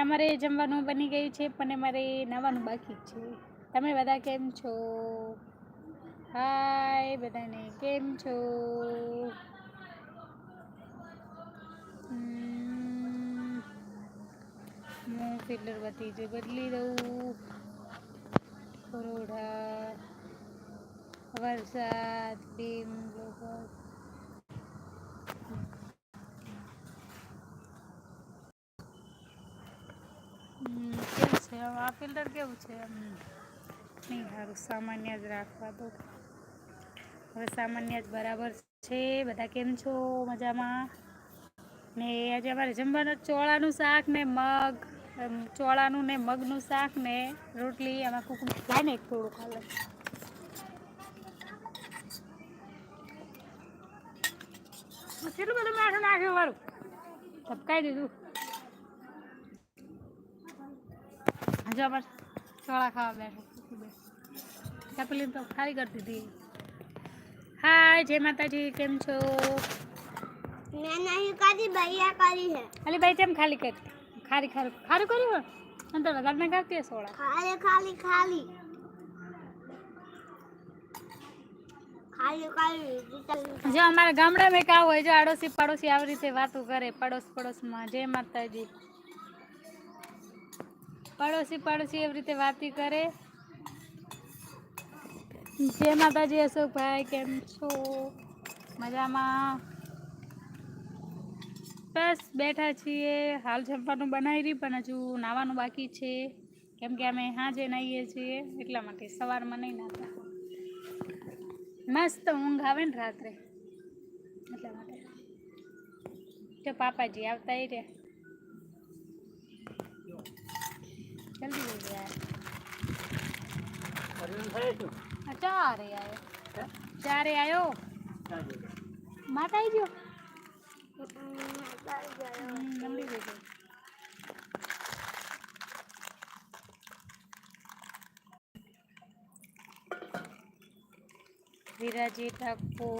અમારે જમવાનું બની ગયું છે, પણ અમારે નવાનું બાકી છે. તમે બધા કેમ છો? હાય બધાને કેમ છો? હું ફિલ્ટર બધી જે બદલી દઉં. પરોઢા, વરસાદ બીમ લોકો હમ, કેવું છે હવે આ ફિલ્ટર કેવું છે? નહીં સારું સામાન્ય જ રાખવા દો. હવે સામાન્ય જ બરાબર છે. બધા કેમ છો? મજામાં? ને આજે અમારે જમવાનું ચોળાનું શાક ને મગ એમ, ચોળાનું ને મગનું શાક ને રોટલી આમાં કુકુ લાય ને થોડું ખાલે કેટલું બધું માથું નાખ્યું વાળું ધપકાઈ દીધું. હજુ અમારે ચોળા ખાવા બેઠો. ચપલી તો ખાલી કરી દીધી હાય જય માતાજી કેમ છો? મેં નહીં કરી ભૈયા કરી है અલી ભાઈ કેમ ખાલી કરી? ખારી ખારી ખારું કર્યું હોય? અંદર વધારે ના ખાતી હશે સોળા ખાલી ખાલી ખાલી. ખાલી ખાલી જો અમારા ગામડામાં એક આવું હોય જો આડોશી પડોશી આવી રીતે વાતો કરે પડોશ પડોશમાં જય માતાજી. પડોશી પડોશી એવી રીતે વાતી કરે. જય માતાજી અશોકભાઈ, કેમ છો? મજામાં? બસ, બેઠા છીએ. હાલ જમવાનું બનાવી રહી પણ હજુ નાવાનું બાકી છે. કેમ કે અમે સાંજે નાહીએ છીએ, એટલા માટે સવારમાં નહીં નાતા મસ્ત ઊંઘ આવે ને રાત્રે. એટલા માટે. તો પાપાજી આવતા ય રે જલ્દી જલ્દી યાર હા, ચારે આવ્યો ચારે આવ્યો માતા આવી ગયો હમ, જલ્દી જજો વિરાજી ઠાકોર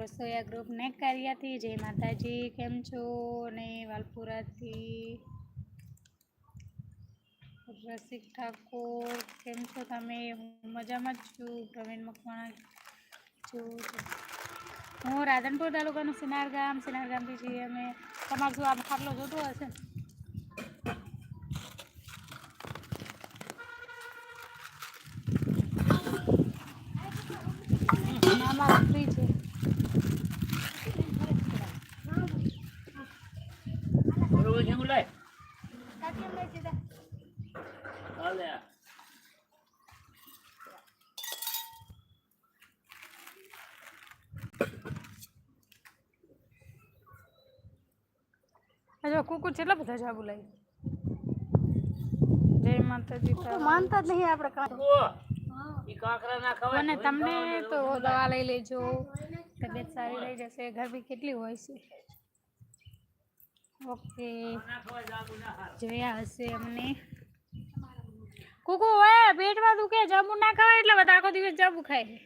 રસોયા ગ્રુપ ને કાર્યાથી જય માતાજી કેમ છો અને વાલપુરાથી રસિક ઠાકોર. કેમ છો તમે? હું મજામાં જ છું. પ્રવીણ મકવાણા છું. હું રાધનપુર તાલુકાનું સિનાર ગામ, સિનાર ગામથી છીએ અમે. તમારું શું આમ ખાટલો જોતો હશે? અમારા ફ્રી છે બરોબર છે બોલાય કાકી મેં કીધા હાલે હજુ કુકુ કેટલા બધા જાબુ લાવી જય માતાજી તો માનતા જ નહીં આપણે કાંઈ કાંકરા અને તમને તો દવા લઈ લેજો. તબિયત સારી રહી જશે. ગરમી કેટલી હોય છે? ઓકે. જોયા હશે અમને. કુકુ હોય પેટમાં દુખે. જાંબુ ના ખાવાય એટલે બધા આખો દિવસ જાંબુ ખાય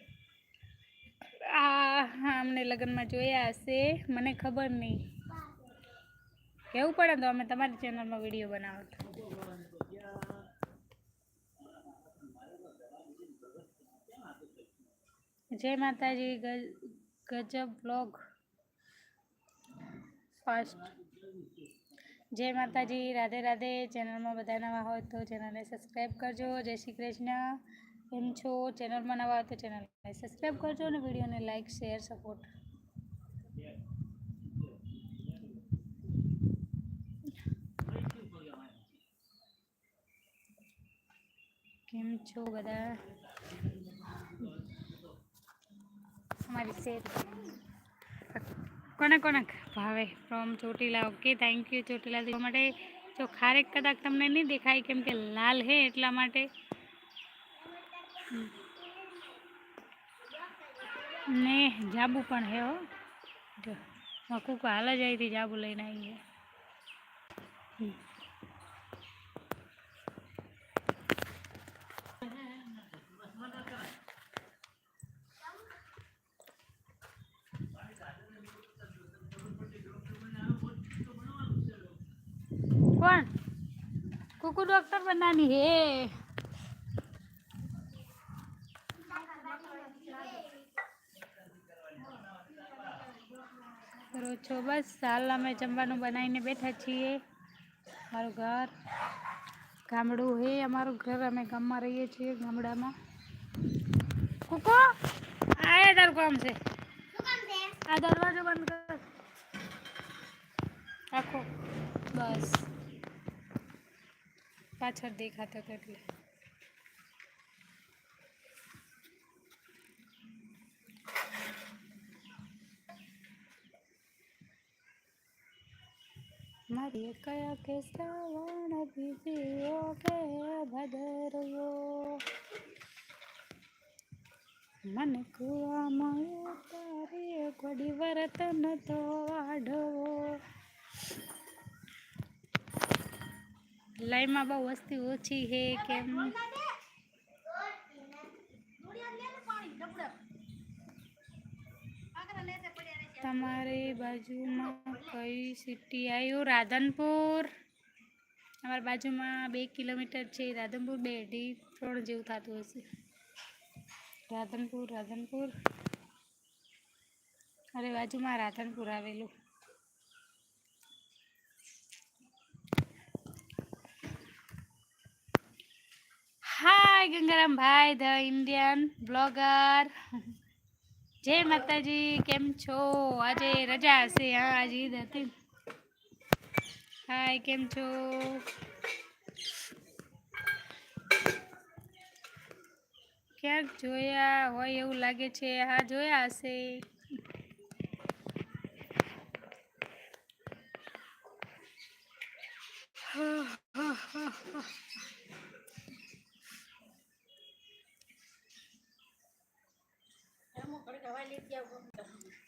આ હા અમને લગ્નમાં જોયા હશે. મને ખબર નહીં. કેવું પડે તો અમે તમારી ચેનલમાં વીડિયો બનાવો જય માતાજી ગજબ બ્લોગ ફાસ્ટ જય માતાજી, રાધે રાધે. ચેનલમાં બધા નવા હોય તો ચેનલને સબસ્ક્રાઈબ કરજો. જય શ્રી કૃષ્ણ. કેમ છો? ચેનલમાં નવા હોય તો ચેનલને સબસ્ક્રાઈબ કરજો અને વિડીયોને લાઈક શેર સપોર્ટ કેમ છો બધા અમારી શેર કોને કોને ભાવે from Chotila okay thank you Chotila દેવા માટે જો ખારેક કદાચ તમને નહીં દેખાય કેમ કે લાલ હે એટલા માટે હમ. ને જાબુ પણ હે હો જો મકુક હાલ જ અહીંથી જાબુ લઈને આવીએ હમ. डॉक्टर बनानी है કરો છો બસ હાલ અમે જમવાનું બનાવીને બેઠા છીએ મારું ઘર ગામડું હે અમારું ઘર અમે ગામમાં રહીએ છીએ ગામડામાં કુકો આ એ તારું કામ છે શું કામ છે આ દરવાજો બંધ કર રાખો બસ પાછળ દેખાતો હતો એટલે મારી કયા કે શ્રાવણ બીજીઓ કે ભદરવો મને કુવામાં તારી ઘોડી વર્તન તો વાઢવો લાઈમાં બહુ વસ્તી ઓછી છે કેમ? તમારી બાજુમાં કઈ સિટી આવ્યું રાધનપુર. અમારી બાજુમાં બે કિલોમીટર છે. રાધનપુર બે અઢી ત્રણ જેવું થતું હશે. રાધનપુર રાધનપુર. અરે બાજુમાં રાધનપુર આવેલું હાય ગંગારામ ભાઈ ધ ઇન્ડિયન બ્લોગર જય માતાજી કેમ છો આજે રજા હશે હા આજે ઈદ હતી હાય કેમ છો ક્યાંક જોયા હોય એવું લાગે છે હા જોયા હશે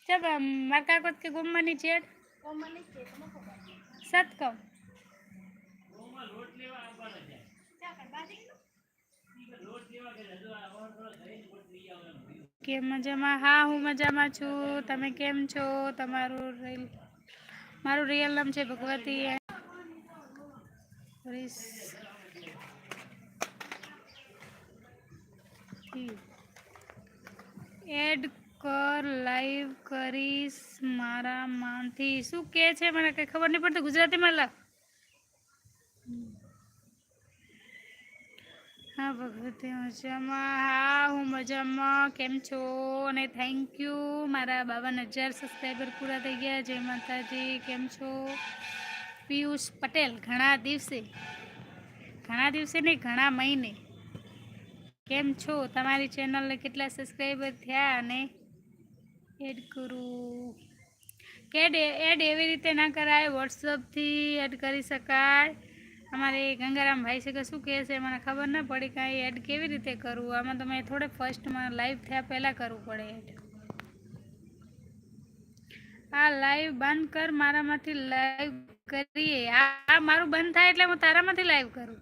ચલ માર કાકોત કે ગુમ્માની ચેડ? સતકમ. કેમ મજામાં? હા હું મજામાં છું. તમે કેમ છો? તમારું રિયલ મારું રિયલ નામ છે ભગવતી. એડ લાઈવ કરીશ મારા મારામાંથી શું કે છે? મને કંઈ ખબર નહીં પડતી. ગુજરાતીમાં લખ હા, ભગવતી મજામાં. હા, હું મજામાં. કેમ છો? અને થેન્ક યુ મારા બાવન હજાર સબસ્ક્રાઈબર પૂરા થઈ ગયા. જય માતાજી. કેમ છો? પિયુષ પટેલ, ઘણા દિવસે. ઘણા દિવસે નહીં, ઘણા મહિને. કેમ છો? તમારી ચેનલને કેટલા સબસ્ક્રાઈબર થયા અને એડ કરું? કેડ એડ એવી રીતે ના કરાય વોટ્સઅપથી એડ કરી શકાય. અમારે ગંગારામ ભાઈ છે કે શું કહે છે, મને ખબર ના પડી કાંઈ એડ કેવી રીતે કરવું આમાં તમે થોડે ફર્સ્ટમાં લાઈવ થયા પહેલાં કરવું પડે એડ. આ લાઈવ બંધ કર, મારામાંથી લાઈવ કરીએ. આ મારું બંધ થાય એટલે હું તારામાંથી લાઈવ કરું.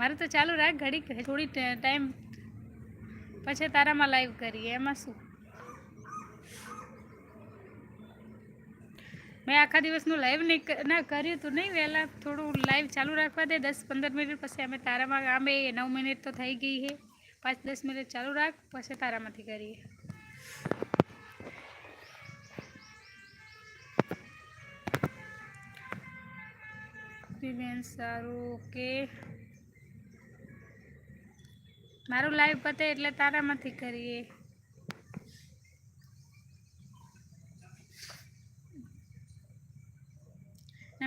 મારું તો ચાલુ રાખ ઘડી થોડી ટાઈમ પછી તારામાં લાઈવ કરીએ. એમાં શું? મેં આખા દિવસનું લાઈવ ના કર્યું હતું નહીં વહેલા. થોડું લાઈવ ચાલુ રાખવા દે. દસ પંદર મિનિટ પછી અમે તારામાં આમે નવ મિનિટ તો થઈ ગઈ છે. પાંચ દસ મિનિટ ચાલુ રાખ, પછી તારામાંથી કરીએ. બેન, સારું. ઓકે. મારું લાઈવ પતે એટલે તારામાંથી કરીએ.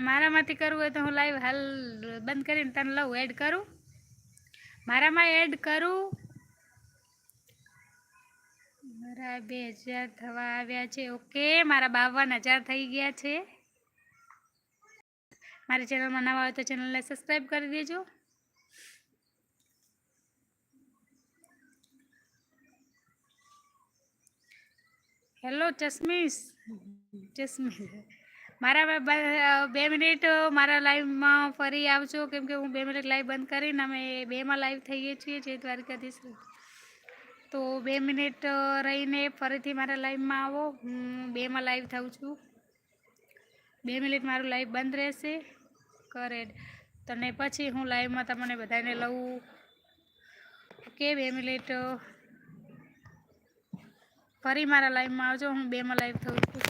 મારામાંથી કરવું હોય તો હું લાઈવ હાલ બંધ કરીને તને લઉં એડ કરું. મારામાં એડ કરું. મારા બે હજાર થવા આવ્યા છે ઓકે મારા બાવન હજાર થઈ ગયા છે. મારી ચેનલમાં નવા હોય તો ચેનલને સબસ્ક્રાઈબ કરી દેજો. હેલો ચશ્મીસ ચશ્મીશ. મારા બ- મિનિટ મારા લાઈવમાં ફરી આવજો. કેમ કે હું બે મિનિટ લાઈવ બંધ કરીને અમે બેમાં લાઈવ થઈએ છીએ જે દ્વારકાધીશ. તો બે મિનિટ રહીને ફરીથી મારા લાઈવમાં આવો. હું બેમાં લાઈવ થઉં છું. બે મિનિટ મારું લાઈવ બંધ રહેશે. કરેડ તને પછી હું લાઈવમાં તમને બધાને લઉં. ઓકે, બે મિનિટ ફરી મારા લાઈવમાં આવજો. હું બેમાં લાઈવ થઉં છું.